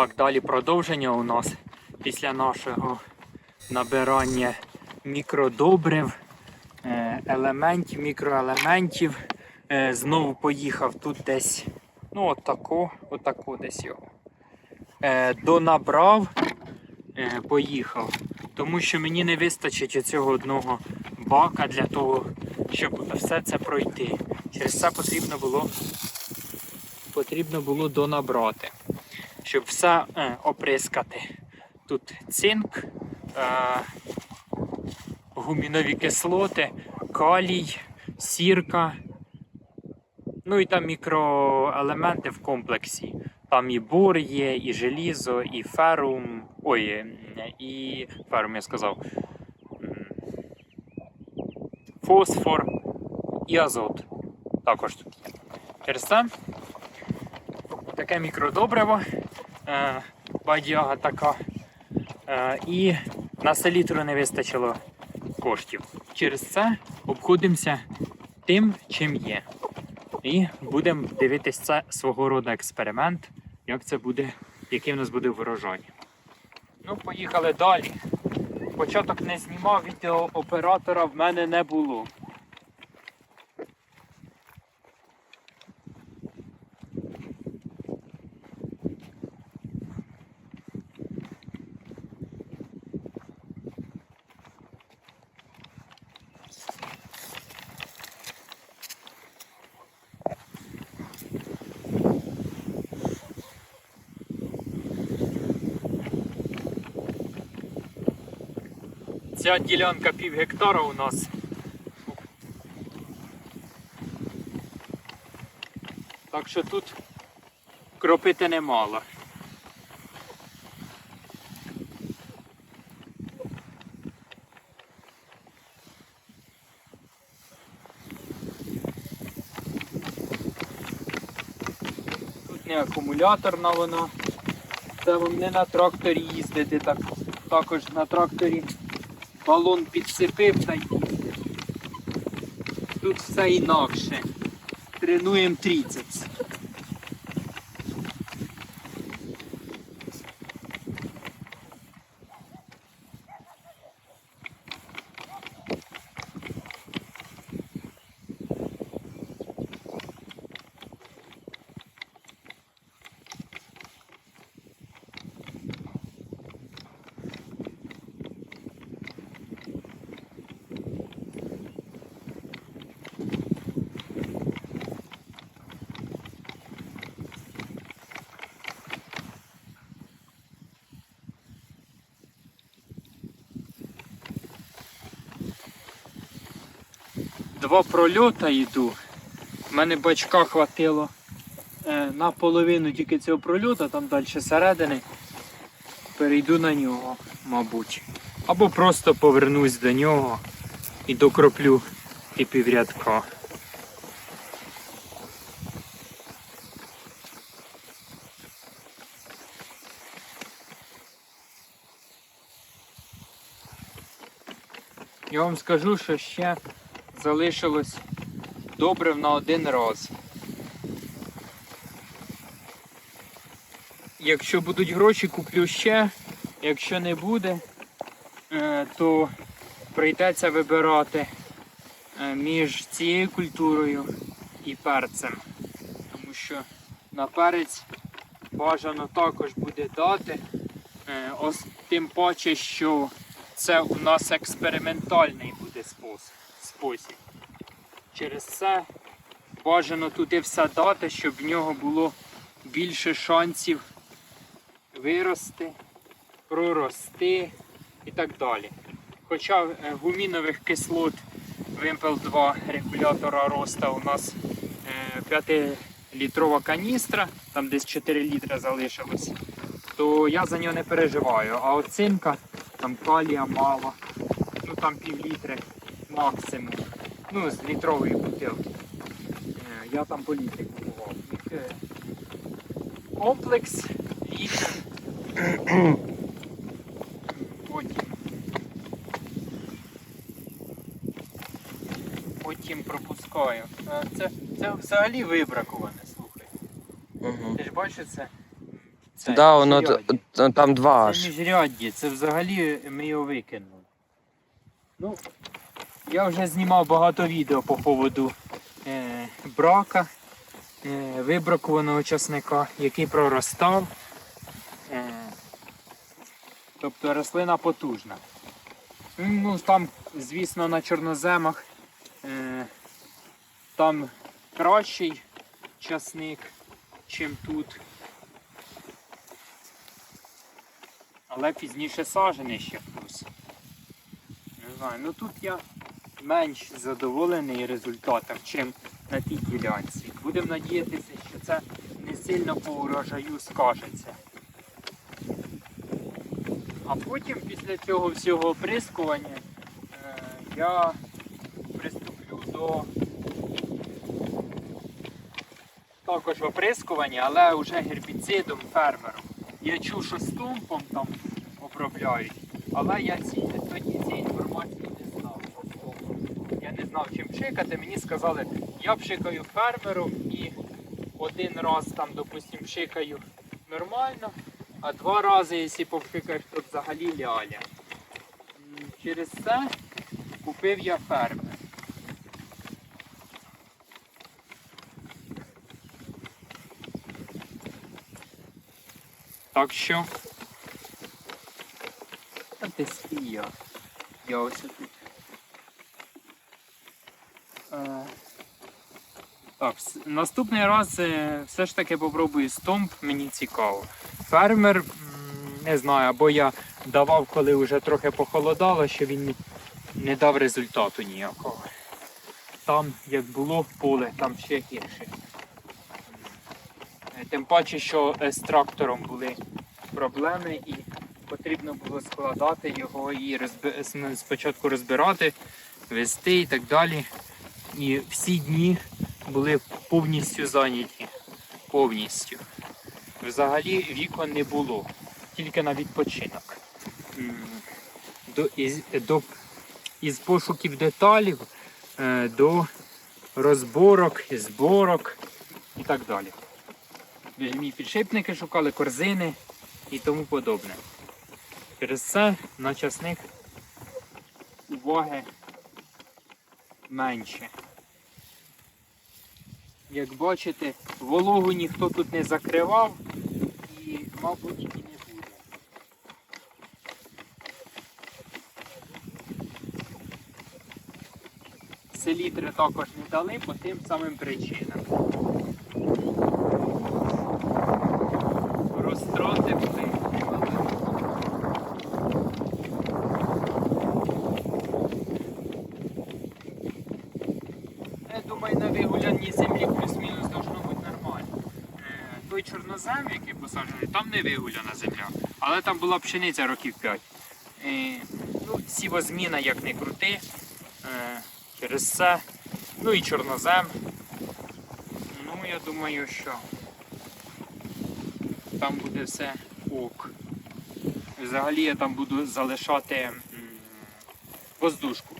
Так, далі продовження у нас після нашого набирання мікродобрив, е, елементів, мікроелементів. Е, Знову поїхав тут десь, ну отако, отако десь його. Е, Донабрав, поїхав. Тому що мені не вистачить оцього одного бака для того, щоб все це пройти. Через це потрібно було, потрібно було донабрати щоб все е, оприскати. Тут цинк, е, гумінові кислоти, калій, сірка. Ну і там мікроелементи в комплексі. Там і бор є, і желізо, і ферум. Ой, е, і ферум я сказав. Фосфор і азот. Також тут є. Через це таке мікродобриво е, бадяга така. Е, і на селітру не вистачило коштів. Через це обходимося тим, чим є. І будемо дивитися це свого роду експеримент, як це буде, який в нас буде врожай. Ну, поїхали далі. Початок не знімав, відеооператора в мене не було. Ця ділянка пів гектара у нас. Так що тут кропити немало. Тут не акумуляторна вона. Це вам не на тракторі їздити, так, також на тракторі балон підсипив та їздив. Тут все інакше. Тренуємо тріцепс. Два прольота йду. У мене бачка хватило е, на половину тільки цього прольота, там далі середини. Перейду на нього, мабуть. Або просто повернусь до нього і докроплю і піврядка. Я вам скажу, що ще залишилось добрив на один раз. Якщо будуть гроші, куплю ще. Якщо не буде, е, то прийдеться вибирати е, між цією культурою і перцем. Тому що на перець бажано також буде дати. Е, ос- Тим паче, що це у нас експериментальний буде спосіб. Спосіб. Через це бажано туди все дати, щоб в нього було більше шансів вирости, прорости і так далі. Хоча е, гумінових кислот Вимпел 2 регулятора роста у нас 5-літрова каністра, там десь 4 літри залишилось, то я за нього не переживаю. А от цинка, там калія мало, ну там пів літри максимум. Ну, з літрової бутилки. Е, Я там по літрі купував. Е, Комплекс, літр. Потім. Потім пропускаю. Е, Це, це взагалі вибраковане, слухай. Угу. Ти ж бачиш це? Це да, воно там два Це аж. міжряддя, це взагалі ми його викинули. Ну, я вже знімав багато відео по поводу е, брака, е, вибракованого часника, який проростав. Е, тобто рослина потужна. Ну, там, звісно, на чорноземах е, там кращий часник, чим тут. Але пізніше сажений ще плюс. Не знаю, ну тут я менш задоволений результатом, чим на тій ділянці. Будемо надіятися, що це не сильно по урожаю скажеться. А потім після цього всього оприскування е, я приступлю до також оприскування, але вже гербіцидом фермером. Я чув, що стумпом там обробляють, але я ці, тоді цієї інформації не знав. Я не знав, чим пшикати. Мені сказали, я пшикаю фермером і один раз там, допустим, пшикаю нормально, а два рази, якщо попшикаєш, то взагалі ляля. Через це купив я фермер. Так що. Ти свій я. Я ось тут. Так, наступний раз е, все ж таки попробую стомп, мені цікаво. Фермер, не знаю, або я давав, коли вже трохи похолодало, що він не- дав результату ніякого. Там, як було поле, там ще гірше. Е, Тим паче, що з трактором були проблеми і потрібно було складати його і розби... спочатку розбирати, вести і так далі. І всі дні були повністю зайняті. Повністю. Взагалі вікон не було, тільки на відпочинок. До, із, до, із пошуків деталів е, до розборок, зборок і так далі. Мій підшипники шукали, корзини і тому подобне. Через це на часник уваги менше. Як бачите, вологу ніхто тут не закривав і, мабуть, і не буде. Селітри також не дали по тим самим причинам. Розтрати були немаленькі. Я думаю, на вигуляній землі плюс-мінус должно бути нормально. Е, Той чорнозем, який посаджений, там не вигуляна земля, але там була пшениця років 5. Е, Ну, сівозміна як не крути. Е, Через це. Ну і чорнозем. Ну, я думаю, що там буде все ок. Взагалі я там буду залишати м, воздушку.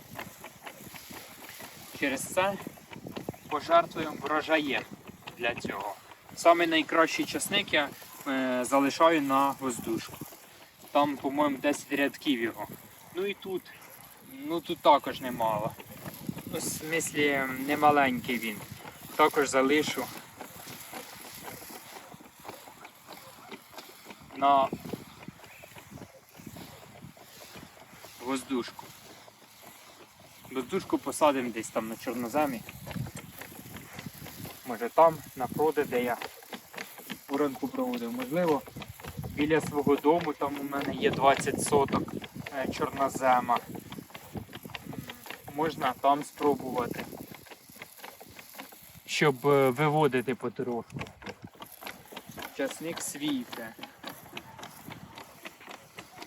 Через це пожертвуємо врожаєм для цього. Саме найкращий часник я залишаю на воздушку. Там, по-моєму, 10 рядків його. Ну і тут. Ну тут також немало. Ну, в смислі, немаленький він. Також залишу. На воздушку. Воздушку посадимо десь там на чорноземі. Може там, напроти, де я воронку проводив. Можливо, біля свого дому там у мене є 20 соток е, чорнозема. Можна там спробувати. Щоб е, виводити потрошку. Часник свійте.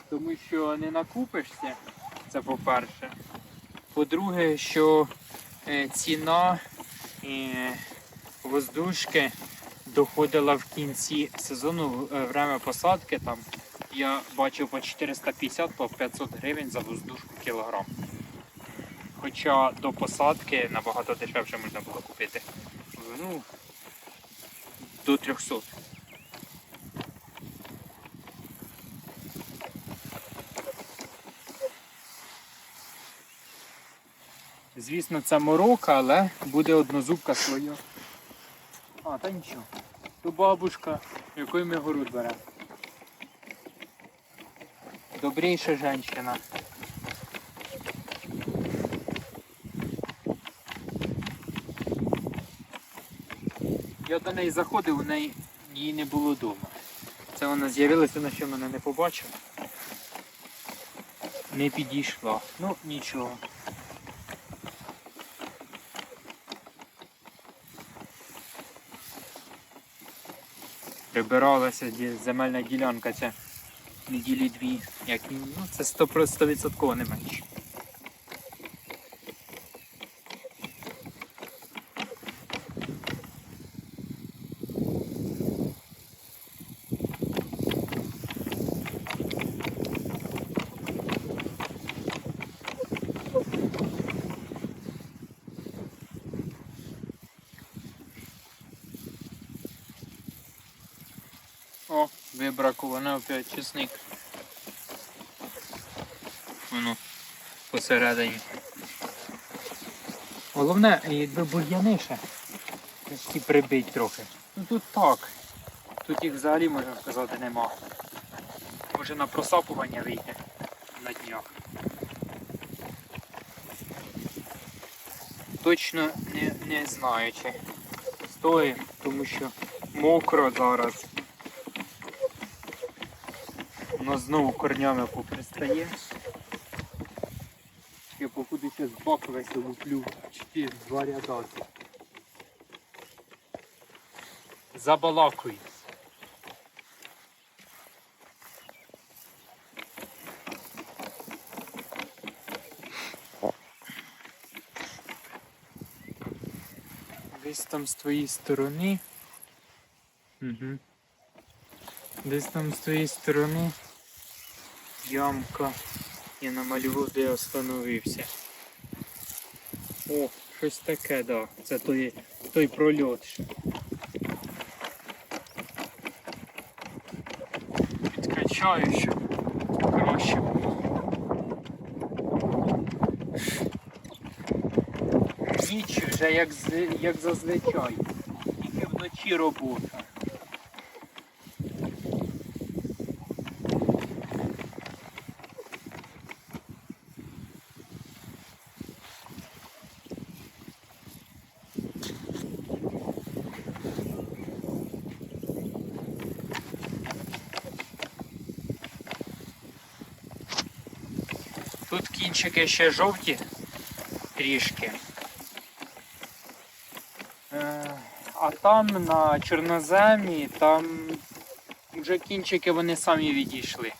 Тому що не накупишся, це по-перше. По-друге, що е, ціна воздушки доходила в кінці сезону е, время посадки. Там я бачив по 450-500 по 500 гривень за воздушку кілограм. Хоча до посадки набагато дешевше можна було купити. Ну, До 300. Звісно, це морока, але буде однозубка своя. А, та нічого. То бабушка, якою ми город беремо. Добрейша жінка. Я до неї заходив, у неї її не було вдома. Це вона з'явилася, вона ще мене не побачила. Не підійшла. Ну, нічого. Прибиралася земельна ділянка ця неділі дві. Як, ну, це 100%, 100% не менше. О, опять чесник. Воно посередині. Головне, якби бур'яни ще такі прибить трохи. Ну тут так. Тут їх взагалі можна сказати нема. Може на просапування вийде на днях. Точно не, не знаю чи стоїть, тому що мокро зараз. Воно знову корнями попристає. Я походу ще з баку весь луплю. Чотири, два ряда. тут. Забалакуй. Десь там з твоєї сторони. Угу. Десь там з твоєї сторони ямка. Я намалював, де остановився. О, щось таке, да. Це той, той прольот. Підкачаю, щоб краще було. Ніч вже як, як зазвичай. Тільки вночі робота. Тут кінчики ще жовті трішки. Е, А там на чорноземі, там вже кінчики вони самі відійшли.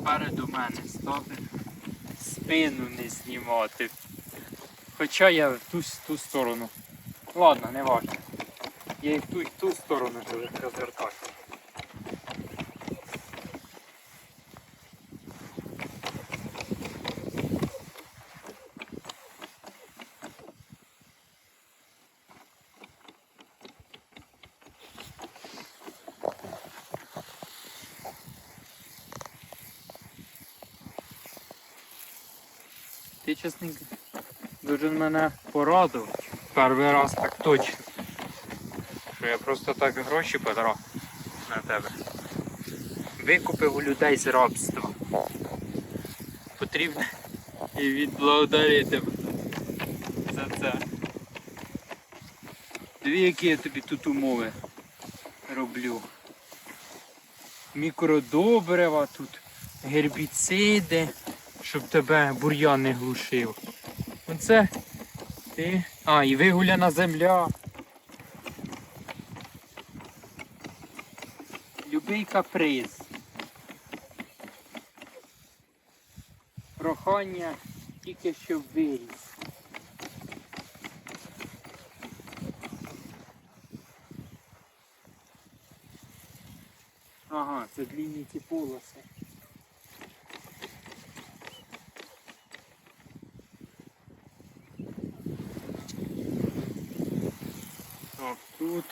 Спереду мене стопи, Спину не знімати. Хоча я в ту, ту сторону. Ладно, не важно. Я і в ту, і в ту сторону розвертати. Чесненько дуже мене порадив. Перший раз так точно. Що я просто так гроші потратив на тебе. Викупив у людей з рабства. Потрібно і відблагодарити за це. Дві, які я тобі тут умови роблю. мікродобрива, тут гербіциди, щоб тебе бур'ян не глушив. Оце ти. А, і вигуляна земля. Любий каприз. Прохання тільки щоб виріс. Ага, це длинні ці полоси. Так, тут.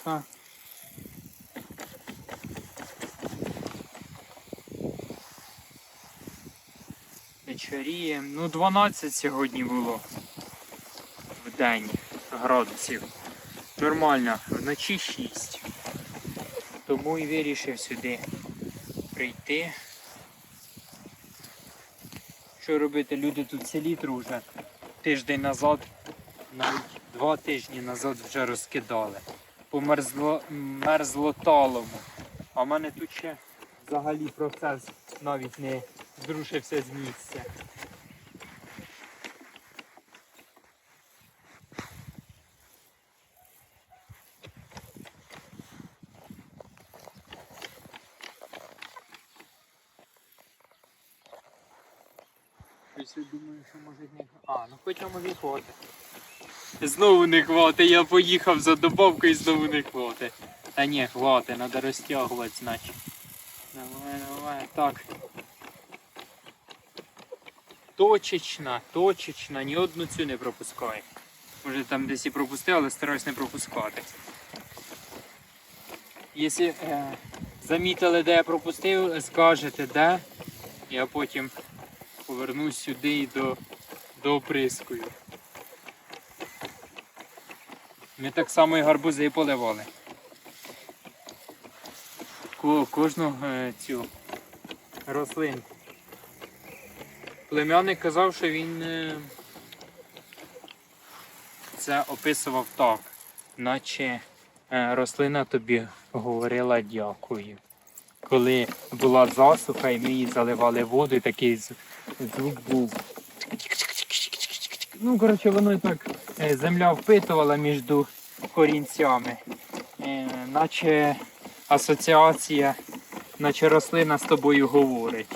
Вечоріє. Ну, 12 сьогодні було в день градусів. Нормально, вночі 6. Тому і вирішив сюди прийти. Що робити? Люди тут селітру вже тиждень назад, навіть два тижні назад вже розкидали. По мерзло, мерзлоталому. А в мене тут ще взагалі процес навіть не зрушився з місця. Щось я думаю, що може не. А, ну хоча може і хватить. Знову не хватить, я поїхав за добавкою і знову не хватить. Та ні, хватить, треба розтягувати, значить. Давай, давай, так. Точечна, точечна, ні одну цю не пропускай. Може там десь і пропустив, але стараюсь не пропускати. Якщо е, замітили, де я пропустив, скажете, де. Я потім повернусь сюди і до, до оприскую. Ми так само і гарбузи поливали. Кожну е, цю рослинку. Племянник казав, що він е, це описував так, наче е, рослина тобі говорила дякую. Коли була засуха і ми їй заливали воду, і такий звук був. Ну, коротше, воно і так земля впитувала між корінцями. Е, Наче асоціація, наче рослина з тобою говорить.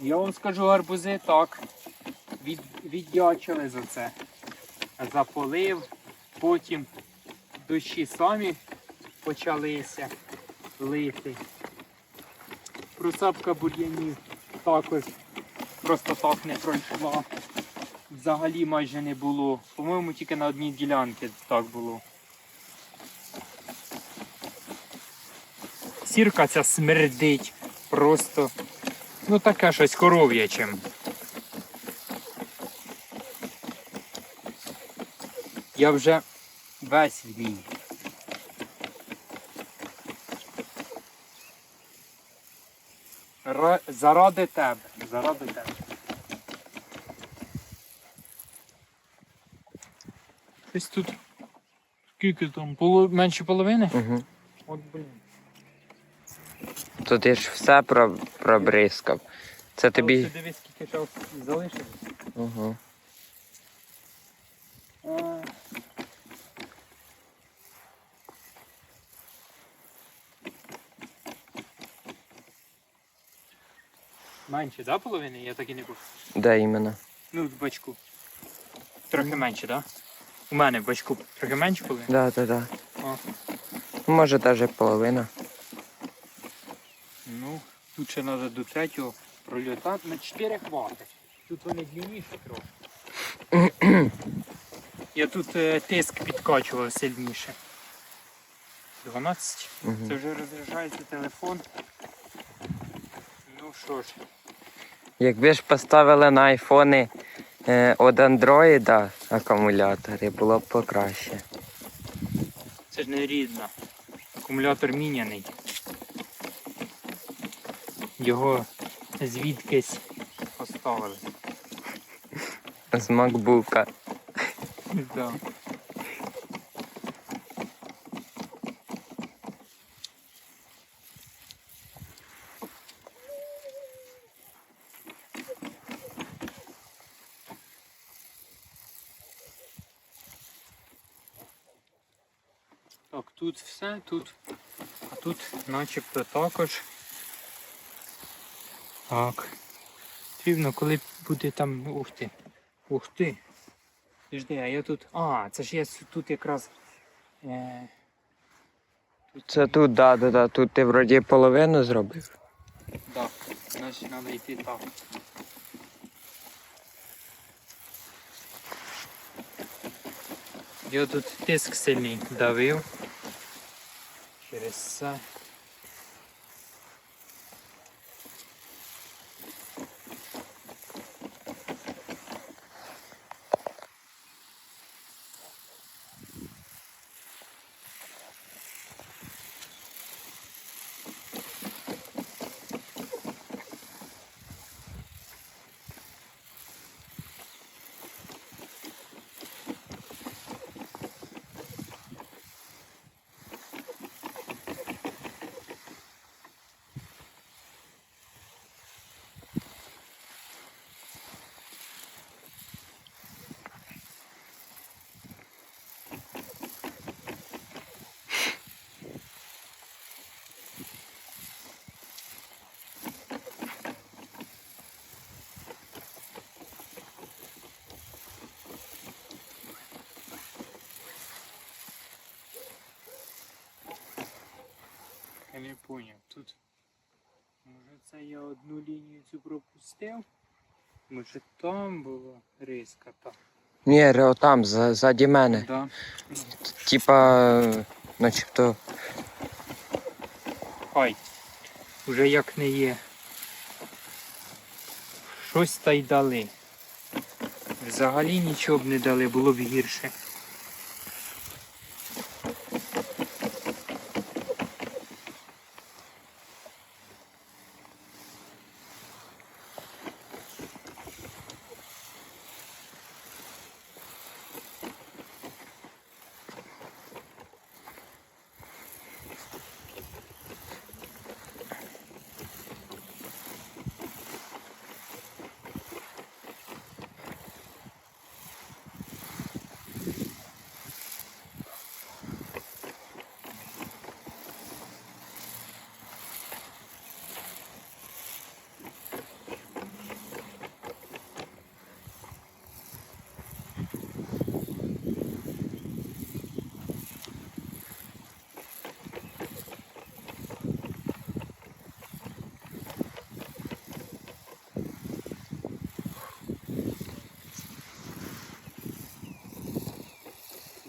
Я вам скажу, гарбузи так. Від, віддячили за це. Заполив, потім дощі самі почалися лити. Просапка бур'янів також просто так не пройшла. Взагалі майже не було. По-моєму, тільки на одній ділянці так було. Сірка ця смердить просто. Ну таке щось коров'ячим. Я вже весь в ній. Заради тебе. Заради тебе. Десь тут. Скільки там? Поло... Менше половини? Угу. От блін. То ти ж все про... пробризкав. Це Тобі... тобі. Дивись, скільки там залишилось. Угу. А. Менше, да, половини? Я так і не був. Де іменно? Ну, в бачку. Трохи менше, так? Да? У мене в бачку трохи менше половини. Да, да, да. О. Може навіть половина. Ну, тут ще треба до третього прольотати. На 4 хватить. Тут вони длинніші трохи. Я тут е, тиск підкачував сильніше. 12. Угу. Це вже розряджається телефон. Ну що ж, Якби ж поставили на айфони е, від андроїда акумулятори, було б покраще. це ж не рідна. Акумулятор міняний. Його звідкись поставили. З макбука. Да. Так, тут все, тут. А тут начебто також. Так. Потрібно, коли буде там. Ух ти. Ух ти. Жди, а я тут. А, це ж я тут якраз. Е... Тут Це тут, да, да, да. Тут ти вроді половину зробив. Так, значить треба йти так. Я тут тиск сильний давив. Через не поняв. Тут. Може це я одну лінію цю пропустив? Може там була риска та. Ні, Рео там, за, ззаді мене. Да. Типа, начебто. Хай. Уже як не є. Щось та й дали. Взагалі нічого б не дали, було б гірше.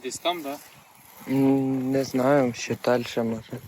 Десь там, так? Да? Не знаю, ще далі може.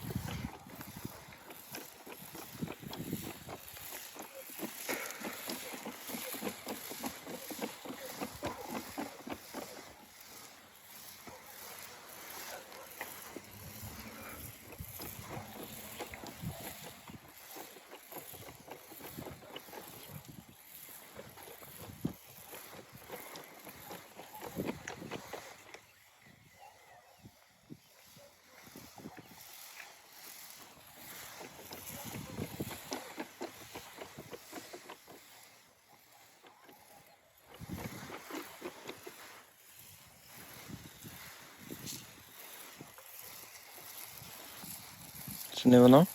Не воно?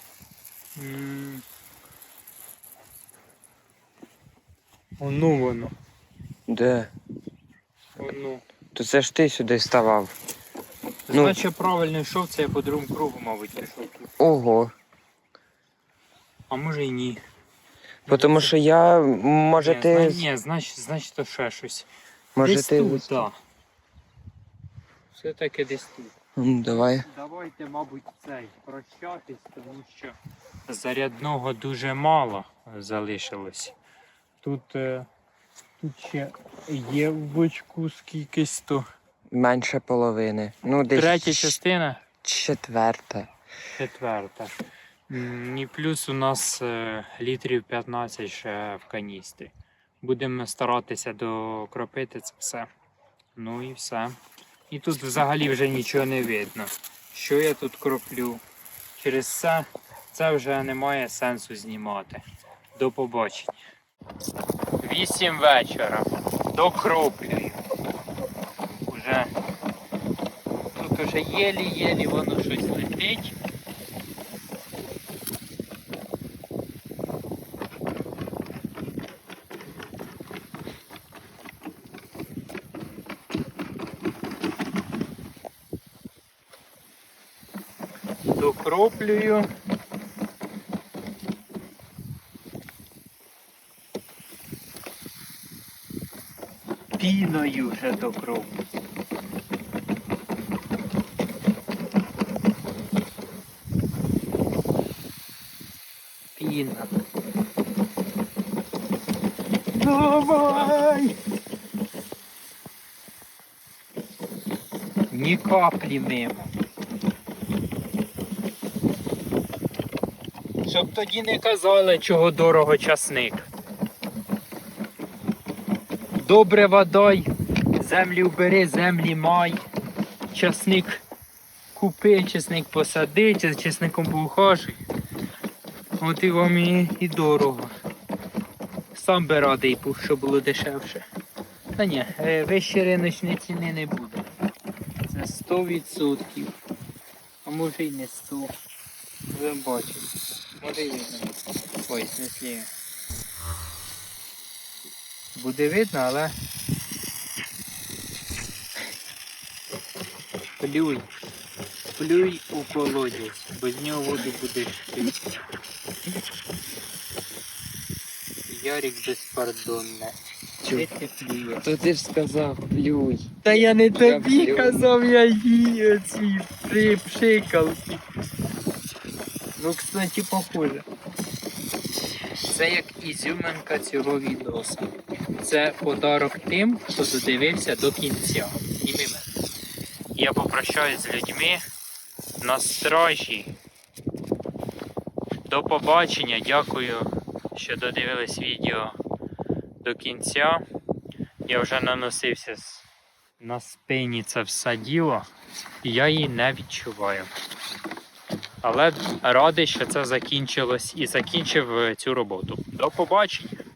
М. Оно воно. Де? Оно. То це ж ти сюди ставав. Ну. Значить правильно йшов, це я по другому кругу, мабуть, пішов тут. Ого. А може і ні. Бо Тому що я, може ні, ти. зна- ні, значить, значить то ще щось. Може десь ти. тут, так. Все-таки десь тут. Давай. Давайте, мабуть, цей прощатись, тому що зарядного дуже мало залишилось. Тут, е, тут ще є в бочку скількись то. Менше половини. Ну, десь Третя частина, четверта. четверта. І плюс у нас е, літрів 15 ще в каністрі. Будемо старатися докропити це все. Ну і все. І тут взагалі вже нічого не видно. Що я тут кроплю? Через це це вже немає сенсу знімати. До побачення. Вісім вечора. Докроплюю. Уже тут уже єлі-єлі воно щось летить. Докроплюю. Піною вже докроплю. Піна. Давай! Ні каплі мимо. Щоб тоді не казали, чого дорого часник. Добре водой, землі вбери, землі май. Часник купи, часник посади, з часником поухажуй. От і вам і, і дорого. Сам би радий був, щоб було дешевше. Та ні, е, вище риночної ціни не буде. Це 100%. А може й не 100. Ви бачите. Й видно. Ой, смислі. Буде видно, але. Плюй. Плюй у колодязь, бо з нього воду будеш пити. Ярик безпардонне. Чу. Де ти плюєш? То ти ж сказав, плюй. Та я не тобі казав, я їй оці при пшикалки. Ну, кстати, похоже. Це як ізюминка цього відоса. Це подарок тим, хто додивився до кінця. І мене. Я попрощаюсь з людьми на стражі. До побачення. Дякую, що додивились відео до кінця. Я вже наносився на спині це все діло, я її не відчуваю. Але радий, що це закінчилось і закінчив е, цю роботу. До побачення!